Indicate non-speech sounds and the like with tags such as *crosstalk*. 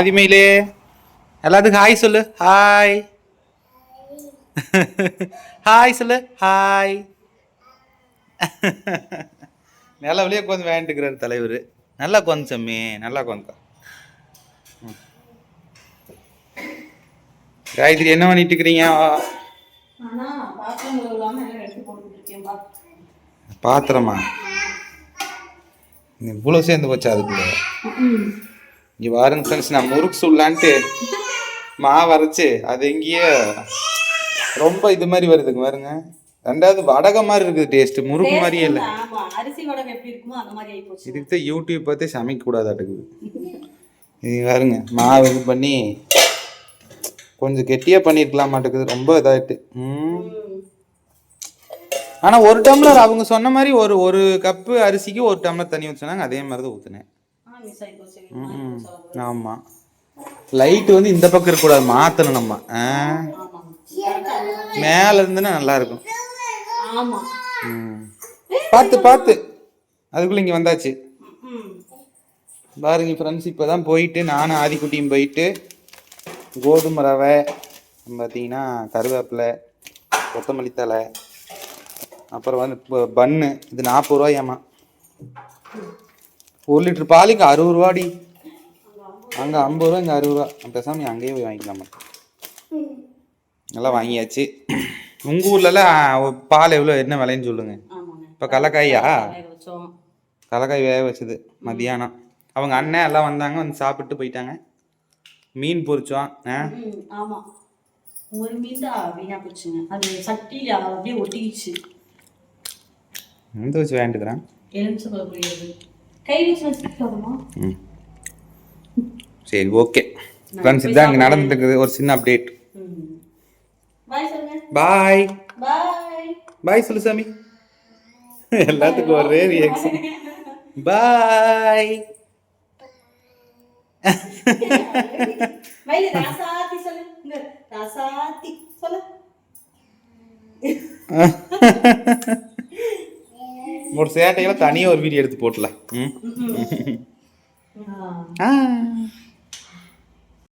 ஆதிமையிலே எல்லாத்துக்கும் ஹாய் சொல்லு. Hi hi சொல்லு. ஹாய் நிலவுலயே உட்காந்து வேண்டுக்கிறார் தலைவர். நல்லா உட்காந்து சம்மி. நல்லா உட்காந்துக்கா காயத்ரி என்ன பண்ணிட்டு இருக்கிறீங்க? பாத்திரமா? இவ்வளோ சேர்ந்து போச்சு அதுக்குள்ள? இங்கே பாருங்க ஃப்ரெண்ட்ஸ் நான் முறுக்கு சுடலான்ட்டு மாவு அரைச்சு அது எங்கேயோ ரொம்ப இது மாதிரி வருதுங்க பாருங்க. ரெண்டாவது வடகை மாதிரி இருக்குது டேஸ்ட் முறுக்கு மாதிரியே இல்லை. ஆமா அரிசி வடகம் எப்படி இருக்குமோ அந்த மாதிரி ஆகி போச்சு. இதுக்கு தான் யூடியூப் பார்த்தே சமைக்க கூடாதாட்டுக்குது. இது பாருங்க மாவு இது பண்ணி கொஞ்சம் கெட்டியாக பண்ணியிருக்கலாம் மாட்டேங்குது ரொம்ப இதாயிட்டு. ம். ஆனால் ஒரு டம்ளர் அவங்க சொன்ன மாதிரி ஒரு ஒரு கப்பு அரிசிக்கு ஒரு டம்ளர் தண்ணி ஊற்றினாங்க அதே மாதிரி தான் ஊற்றினேன் ஆமாம் லைட்டு வந்து இந்த பக்கம் இருக்கக்கூடாது மாற்றணும் நம்ம. மேலே இருந்துன்னா நல்லா இருக்கும் பார்த்து பார்த்து அதுக்குள்ளே இங்கே வந்தாச்சு. பாருங்க ஃப்ரெண்ட்ஸ் இப்போ தான் போயிட்டு நானும் ஆதிக்குட்டியும் போயிட்டு கோதுமை ரவை பார்த்தீங்கன்னா கருவேப்பிலை கொத்தமல்லி தழை அப்புறம் வந்து பன்னு இது நாற்பது ரூபாயாம்மா. ஒரு லிட்டர் பால் இங்கே அறுபது ரூபாடி. அங்கே ஐம்பது ரூபா இங்கே அறுபது ரூபா. பேசாம நீ அங்கேயே போய் வாங்கிக்கலாமா நல்லா வாங்கியாச்சு. உங்கள் ஊர்லலாம் பால் எவ்வளோ என்ன விலைன்னு சொல்லுங்க. ஆமாங்க. இப்போ வச்சோம். கடலக்காய் வேக வச்சது மத்தியானம். அவங்க அண்ணன் எல்லாம் வந்தாங்க வந்து சாப்பிட்டு போயிட்டாங்க. மீன் பொரிச்சோம் ஆ? ம் ஆமா. ஒரு மீன் தான் வீணா போச்சுங்க. அது சட்டியில அப்படியே ஒட்டிக்கிச்சு. எந்த வச்சு எலுமிச்சம்பழம் புரியுது கை வச்சு வச்சுக்கலாமா ம். சரி ஓகே. ஃப்ரெண்ட்ஸ் இதான் இங்கே நடந்துருக்குது ஒரு சின்ன அப்டேட் பாய் சொல்லுங்க. பாய் பாய் சொல்லு சாமி. எல்லாத்துக்கும் ஒரே ரியாக்ஷன் பாய் சொல்லு. *laughs* ஒரு சேட்டையில தனியாக ஒரு வீடியோ எடுத்து போட்டலாம் ம். ஆ.